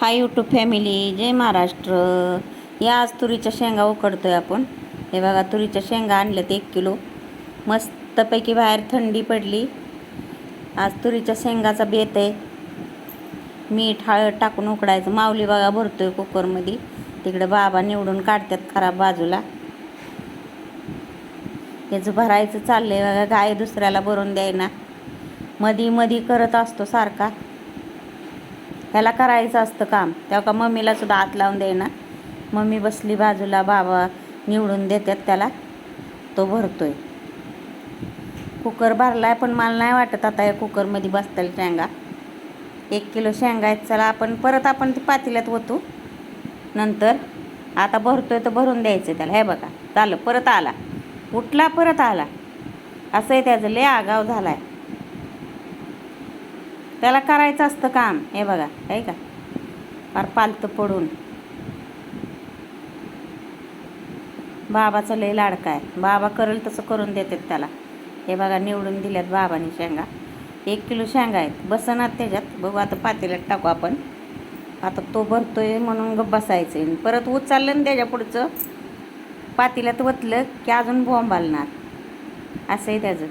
हाय YouTube family जय महाराष्ट्र. या आज तुरीच्या शेंगा उकडतोय आपण. हे बघा तुरीच्या शेंगा आणल्यात एक किलो. मस्तपैकी बाहेर थंडी पडली. आज तुरीच्या शेंगाचा बेत आहे. मीठ हळद टाकून उकडायचं. माऊली बघा भरतोय कुकरमध्ये. तिकडे बाबा निवडून काढतात खराब बाजूला. याचं भरायचं चाललंय बघा. गाय दुसऱ्याला भरून द्यायना. मधी मधी करत असतो सारखा. ह्याला करायचं असतं काम. तेव्हा का मम्मीला सुद्धा हात लावून देणार मम्मी बसली बाजूला बाबा निवडून देतात त्याला. तो भरतोय. कुकर भरला आहे पण मला नाही वाटत आता या कुकरमध्ये बसतील शेंगा. एक किलो शेंगा आहेत चला आपण परत आपण ते पातेल्यात ओतू. नंतर आता भरतोय तर भरून द्यायचं त्याला. हे बघा चालं परत आला. उठला परत आला. असं आहे त्याचं. लय आगाव झाला आहे त्याला करायचं असतं काम. हे बघा आहे का? फार पालतं पडून. बाबाचं लय लाडका आहे. बाबा करेल तसं करून देतात त्याला. हे बघा निवडून दिल्यात बाबाने शेंगा. एक किलो शेंगा आहेत. बसनात त्याच्यात. बघू आता पातेल्यात टाकू आपण. आता तो भरतोय म्हणून गप बसायचं आहे. परत उचललं ना त्याच्या पुढचं पातेल्यात वतलं की अजून बॉम्ब आलणार. असं आहे त्याचं.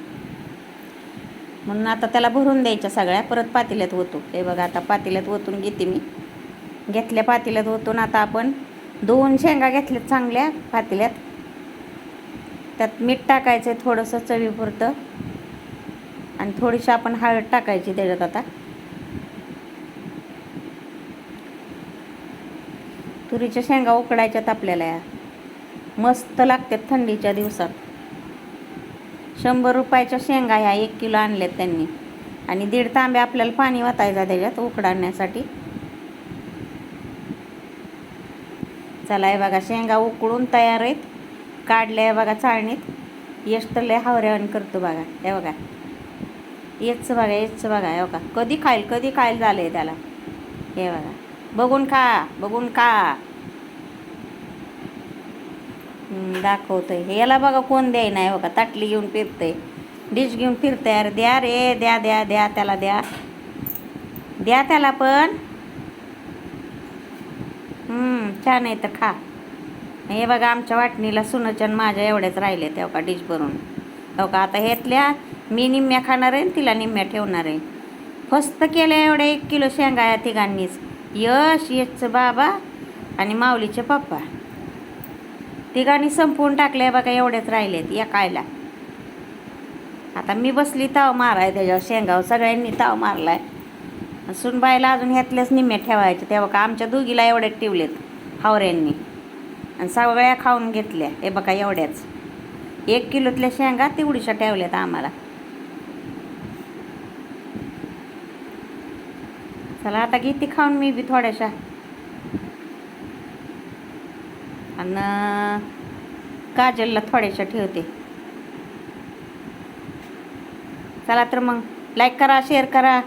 म्हणून आता त्याला भरून द्यायच्या सगळ्या. परत पातेल्यात ओतू. हे बघा आता पातेल्यात ओतून घेते मी. घेतल्या पातेल्यात ओतून आता आपण दोन शेंगा घेतल्यात चांगल्या पातेल्यात. त्यात मीठ टाकायचं आहे थोडंसं चवीपुरतं. आणि थोडीशी आपण हळद टाकायची त्याच्यात आता. तुरीच्या शेंगा उकडायच्यात आपल्याला मस्त लागतात थंडीच्या दिवसात. शंभर रुपयाच्या शेंगा ह्या एक किलो आणल्यात त्यांनी. आणि दीड तांबे आपल्याला पाणी वाटायचा त्याच्यात उकडाण्यासाठी. चला हे बघा शेंगा उकडून तयार आहेत. काढल्या आहे बघा चाळणीत. यश तर लय हावऱ्यावानी करतो बघा. हे बघा. येच बघा येच बघा हे बघा. कधी खाईल कधी खाईल झालं आहे त्याला. हे बघा. बघून खा बघून खा. दाखवतो हे याला बघा कोण द्याय नाही बघा ताटली घेऊन फिरतंय. डिश घेऊन फिरतंय. अरे द्या रे द्या द्या द्या त्याला द्या. द्या त्याला पण. छान आहे तर खा. हे बघा आमच्या वाटणीला सुनचन माझ्या एवढ्याच राहिले तेव्हा का डिश भरून. तेव्हा का आता ह्यातल्या मी निम्म्या खाणार आहे आणि तिला निम्म्या ठेवणार आहे. फस्त केल्या एवढ्या एक किलो शेंगा या तिघांनीच. यश यशचं बाबा आणि माऊलीचे पप्पा. तिघांनी संपवून टाकले बघा एवढेच राहिलेत या कायला आता मी बसली ताव माराय त्याच्यावर शेंगावर. सगळ्यांनी ताव मारलाय. सुनबाईला अजून ह्यातल्याच निम्म्या ठेवायचे. तेव्हा का आमच्या दोघीला एवढ्यात ठेवलेत हावऱ्यांनी. आणि सगळ्या खाऊन घेतल्या. हे बघा एवढ्याच. एक किलोतल्या शेंगा तेवढीशा ठेवल्यात आम्हाला. चला आता किती खाऊन मी बी थोड्याशा. आणि काजलला थोड्याशा ठेवते. चला तर मग लाईक करा शेअर करा.